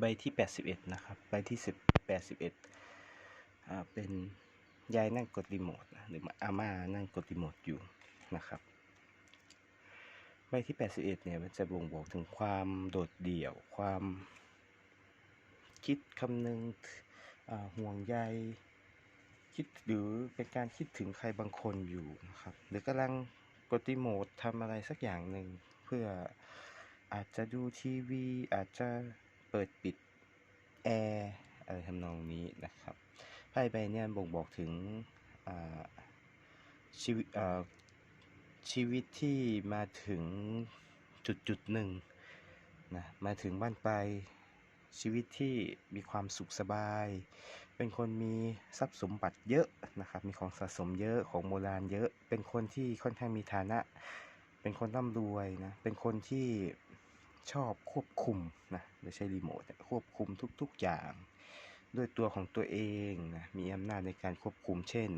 ใบที่ 81 นะครับ ใบที่10 81อ่าเป็นยายนั่งกดรีโมทหรืออาม่านั่งกดรีโมทอยู่นะครับ ใบที่ 81 เนี่ยมันจะบ่งบอกถึงความโดดเดี่ยวความคิดคำนึงห่วงใยคิดหรือเป็นการคิดถึงใครบางคนอยู่นะครับ หรือกำลังกดรีโมททำอะไรสักอย่างหนึ่งเพื่ออาจจะดูทีวี อาจจะ เปิดปิดแอร์อะไรทำนองนี้นะครับไพ่ใบนี้บ่งบอกถึงชีวิตชีวิตที่มาถึงจุดจุดหนึ่งนะมาถึงบ้านไปชีวิตที่มีความสุขสบาย เป็นคนมีทรัพย์สมบัติเยอะนะครับ มีของสะสมเยอะ ของโบราณเยอะ เป็นคนที่ค่อนข้างมีฐานะ เป็นคนร่ำรวยนะ เป็นคนที่ ชอบควบคุมนะไม่ใช่รีโมทควบคุมทุกๆอย่าง ด้วยตัวของตัวเองนะมีอำนาจในการควบคุมเช่น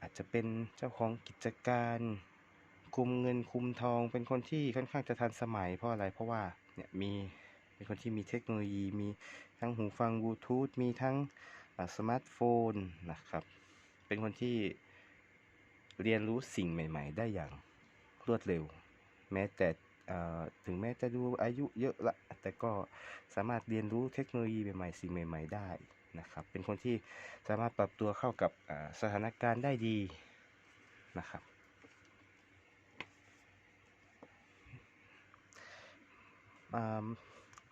อาจจะเป็นเจ้าของกิจการคุมเงินคุมทอง เป็นคนที่ค่อนข้างจะทันสมัยเพราะอะไรเพราะว่าเนี่ยมีเป็นคนที่มีเทคโนโลยีมีทั้งหูฟังบลูทูธมีทั้งสมาร์ทโฟนนะครับ เป็นคนที่เรียนรู้สิ่งใหม่ ๆ ได้อย่างรวดเร็ว แม้แต่ ถึงแม้จะดูอายุเยอะละ แต่ก็สามารถเรียนรู้เทคโนโลยีใหม่ๆสิ่งใหม่ ๆ ได้นะครับ เป็นคนที่สามารถปรับตัวเข้ากับสถานการณ์ได้ดีนะครับ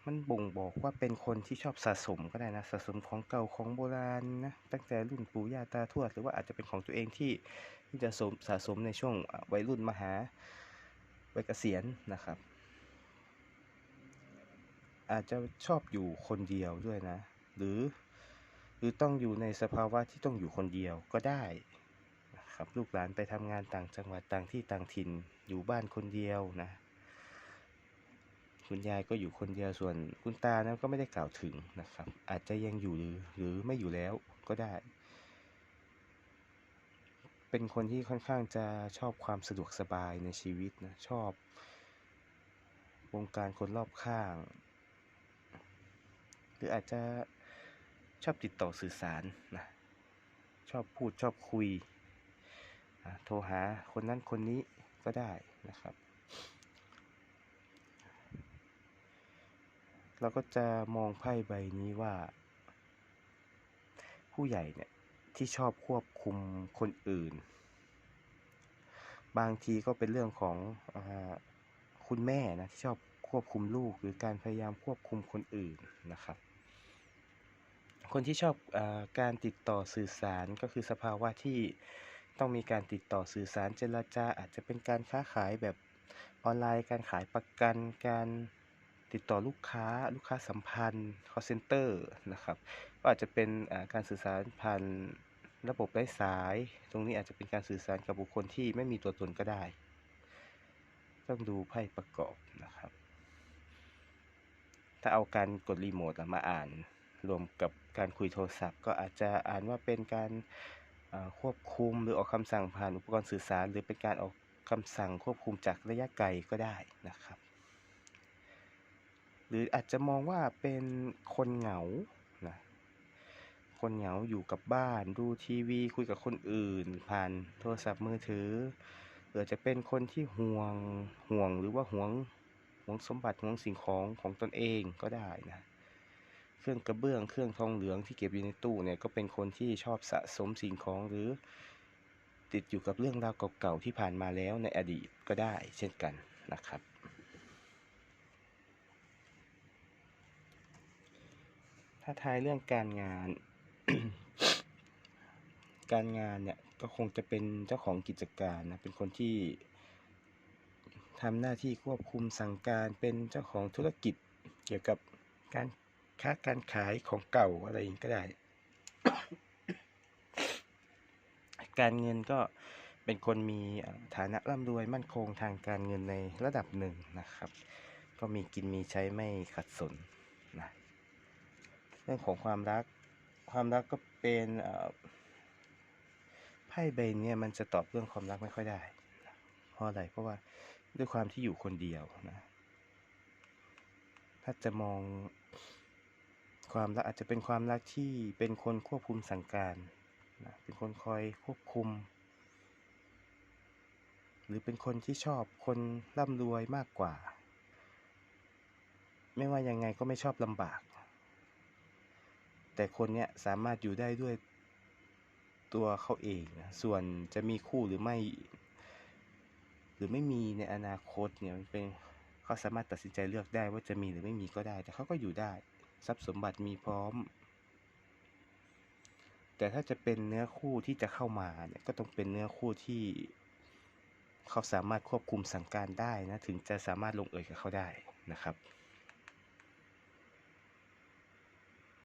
มันบ่งบอกว่าเป็นคนที่ชอบสะสมก็ได้นะสะสมของเก่าของโบราณนะตั้งแต่รุ่นปู่ย่าตาทวดหรือว่าอาจจะเป็นของตัวเองที่ที่จะสะสมในช่วงวัยรุ่นมหา กษียณนะครับ อาจจะชอบอยู่คนเดียวด้วยนะ หรือหรือต้องอยู่ในสภาวะที่ต้องอยู่คนเดียวก็ได้นะครับลูกหลานไปทำงานต่างจังหวัดต่างที่ต่างถิ่นอยู่บ้านคนเดียวนะคุณยายก็อยู่คนเดียวส่วนคุณตานั้นก็ไม่ได้กล่าวถึงนะครับ อาจจะยังอยู่หรือหรือไม่อยู่แล้วก็ได้ เป็นคนที่ค่อนข้างจะชอบความสะดวกสบายในชีวิตนะ ชอบวงการคนรอบข้าง หรืออาจจะชอบติดต่อสื่อสารนะ ชอบพูดชอบคุยโทรหาคนนั้นคนนี้ก็ได้นะครับ เราก็จะมองไพ่ใบนี้ว่า ผู้ใหญ่เนี่ย ที่ชอบควบคุมคนอื่น บางทีก็เป็นเรื่องของอคุณแม่นะที่ชอบควบคุมลูกหรือการพยายามควบคุมคนอื่นนะครับ คนที่ชอบอการติดต่อสื่อสารก็คือสภาวะที่ต้องมีการติดต่อสื่อสารเจรจาอาจจะเป็นการค้าขายแบบออนไลน์ การขายประกัน การติดต่อลูกค้า ลูกค้าสัมพันธ์คอลเซนเตอร์นะครับ ก็อาจจะเป็นการสื่อสารผ่าน ระบบไร้สาย ตรงนี้อาจจะเป็นการสื่อสารกับบุคคลที่ไม่มีตัวตนก็ได้ ต้องดูไพ่ประกอบนะครับ ถ้าเอาการกดรีโมทมาอ่าน รวมกับการคุยโทรศัพท์ ก็อาจจะอ่านว่าเป็นการควบคุมหรือออกคำสั่งผ่านอุปกรณ์สื่อสาร หรือเป็นการออกคำสั่งควบคุมจากระยะไกลก็ได้นะครับ หรืออาจจะมองว่าเป็นคนเหงา คนเหงาอยู่กับบ้าน ดูทีวีคุยกับคนอื่น ผ่านโทรศัพท์มือถือหรืออจะเป็นคนที่ห่วงห่วงหรือว่าห่วงห่วงสมบัติห่วงสิ่งของของตนเองก็ได้นะเครื่องกระเบื้องเครื่องทองเหลืองที่เก็บอยู่ในตู้เนี่ยก็เป็นคนที่ชอบสะสมสิ่งของหรือ ติดอยู่กับเรื่องราวเก่าๆที่ผ่านมาแล้วในอดีตก็ได้เช่นกันนะครับถ้าทายเรื่องการงาน การงานเนี่ยก็คงจะเป็นเจ้าของกิจการนะเป็นคนที่ทำหน้าที่ควบคุมสั่งการเป็นเจ้าของธุรกิจเกี่ยวกับการค้าการขายของเก่าอะไรอย่างงี้ก็ได้ การเงินก็เป็นคนมีฐานะร่ำรวยมั่นคงทางการเงินในระดับหนึ่งนะครับ ก็มีกินมีใช้ไม่ขัดสนนะเรื่องของความรัก ความรักก็เป็นอ่าไพ่ใบนี้มันจะตอบเรื่องความรักไม่ค่อยได้เพราะอะไรเพราะว่าด้วยความที่อยู่คนเดียวนะถ้าจะมองความรักอาจจะเป็นความรักที่เป็นคนควบคุมสั่งการนะเป็นคนคอยควบคุม หรือเป็นคนที่ชอบคนร่ำรวยมากกว่า ไม่ว่ายังไงก็ไม่ชอบลำบาก แต่คนเนี้ยสามารถอยู่ได้ด้วยตัวเขาเองนะส่วนจะมีคู่หรือไม่ หรือไม่มีในอนาคตเนี่ยมันเป็นเขาสามารถตัดสินใจเลือกได้ว่าจะมีหรือไม่มีก็ได้ แต่เขาก็อยู่ได้ ทรัพย์สมบัติมีพร้อม แต่ถ้าจะเป็นเนื้อคู่ที่จะเข้ามาเนี่ยก็ต้องเป็นเนื้อคู่ที่เขาสามารถควบคุมสั่งการได้นะถึงจะสามารถลงเอยกับเขาได้นะครับ